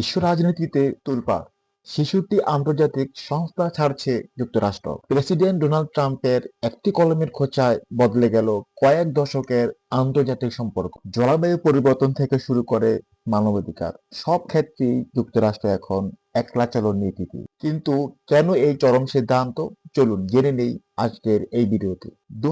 বিশ্ব রাজনীতিতে তোলপাড়। শিশুটি আন্তর্জাতিক সংস্থা ছাড়ছে যুক্তরাষ্ট্র। প্রেসিডেন্ট ডোনাল্ড ট্রাম্পের একটি কলমের খোঁচায় বদলে গেল কয়েক দশকের আন্তর্জাতিক সম্পর্ক। জলবায়ু পরিবর্তন থেকে শুরু করে মানবাধিকার, সব ক্ষেত্রেই যুক্তরাষ্ট্র এখন একলা চলন নীতিতে। কিন্তু কেন এই চরম সিদ্ধান্ত? চলুন জেনে নেই আজকের এই ভিডিওতে। দু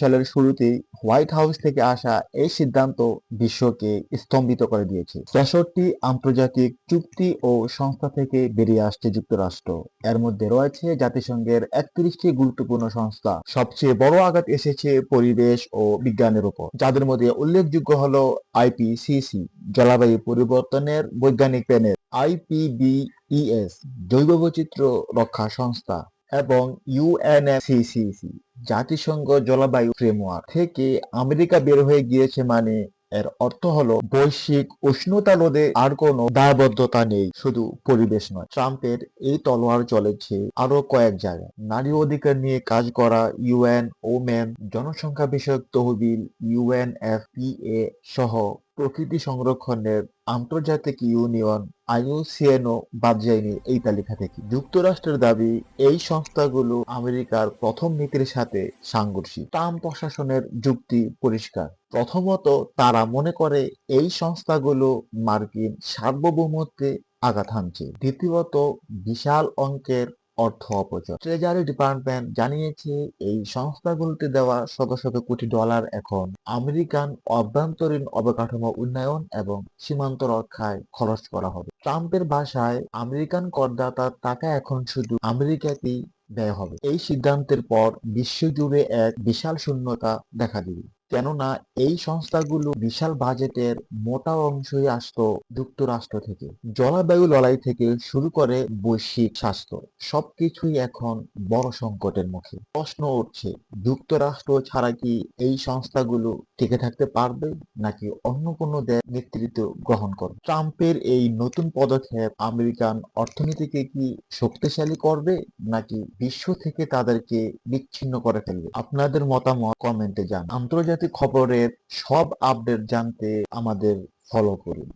সালের শুরুতে হোয়াইট হাউস থেকে আসা এই সিদ্ধান্ত বিশ্বকে স্তম্ভিত করে দিয়েছে। ছেষট্টি আন্তর্জাতিক চুক্তি ও সংস্থা থেকে বেরিয়ে আসছে যুক্তরাষ্ট্র। এর মধ্যে রয়েছে জাতিসংঘের একত্রিশটি গুরুত্বপূর্ণ সংস্থা। সবচেয়ে বড় আঘাত এসেছে পরিবেশ ও বিজ্ঞানের উপর, যাদের মধ্যে উল্লেখযোগ্য হল আইপিসিসি, জলবায়ু পরিবর্তনের বৈজ্ঞানিক প্যানেল, আইপিবিইএস, জৈব বৈচিত্র্য রক্ষা সংস্থা। এবং ইউএনএফসিসিসি জাতিসংঘ জলবায়ু ফ্রেমওয়ার্ক থেকে আমেরিকা বের হয়ে গিয়েছে মানে এর অর্থ হলো বৈশ্বিক উষ্ণতা রোধে আর কোনো দায়বদ্ধতা নেই, শুধু পরিবেশ নয়। ট্রাম্পের এই তলোয়ার চলেছে আরও কয়েক জায়গায়। নারী অধিকার নিয়ে কাজ করা ইউএন ওমেন জনসংখ্যা বিষয়ক তহবিল ইউএনএফপিএ সহ প্রকৃতি সংরক্ষণের আন্তর্জাতিক ইউনিয়ন আইইউসিএনও বাদ যায়নি এই তালিকা থেকে। যুক্তরাষ্ট্রের দাবি, এই সংস্থাগুলো আমেরিকার প্রথম নীতির সাথে সাংঘর্ষিক। ট্রাম্প প্রশাসনের যুক্তি পরিষ্কার। প্রথমত, তারা মনে করে এই সংস্থাগুলো মার্কিন সার্বভৌমত্বে আঘাত হানছে। দ্বিতীয়ত, বিশাল অঙ্কের অর্থ অপচয়। ট্রেজারি ডিপার্টমেন্ট জানিয়েছে, এই সংস্থাগুলোতে দেওয়া শত শত কোটি ডলার এখন আমেরিকান অভ্যন্তরীণ অবকাঠামো উন্নয়ন এবং সীমান্ত রক্ষায় খরচ করা হবে। ট্রাম্পের ভাষায় আমেরিকান করদাতার টাকা এখন শুধু আমেরিকাতেই ব্যয় হবে। এই সিদ্ধান্তের পর বিশ্বজুড়ে এক বিশাল শূন্যতা দেখা দিবে। কেননা এই সংস্থাগুলো বিশাল বাজেটের মোটা অংশই আসতো যুক্তরাষ্ট্র থেকে। জলবায়ু লড়াই থেকে শুরু করে বৈশ্বিক স্বাস্থ্য, সবকিছুই এখন বড় সংকটের মুখে। প্রশ্ন উঠছে, যুক্তরাষ্ট্র ছাড়া কি এই সংস্থাগুলো টিকে থাকতে পারবে নাকি অন্য কোনো দেশ নেতৃত্ব গ্রহণ করবে? ট্রাম্পের এই নতুন পদক্ষেপ আমেরিকান অর্থনীতিকে কি শক্তিশালী করবে নাকি বিশ্ব থেকে তাদেরকে বিচ্ছিন্ন করে ফেলবে? আপনাদের মতামত কমেন্টে জান আন্তর্জাতিক খবরের সব আপডেট জানতে আমাদের ফলো করুন।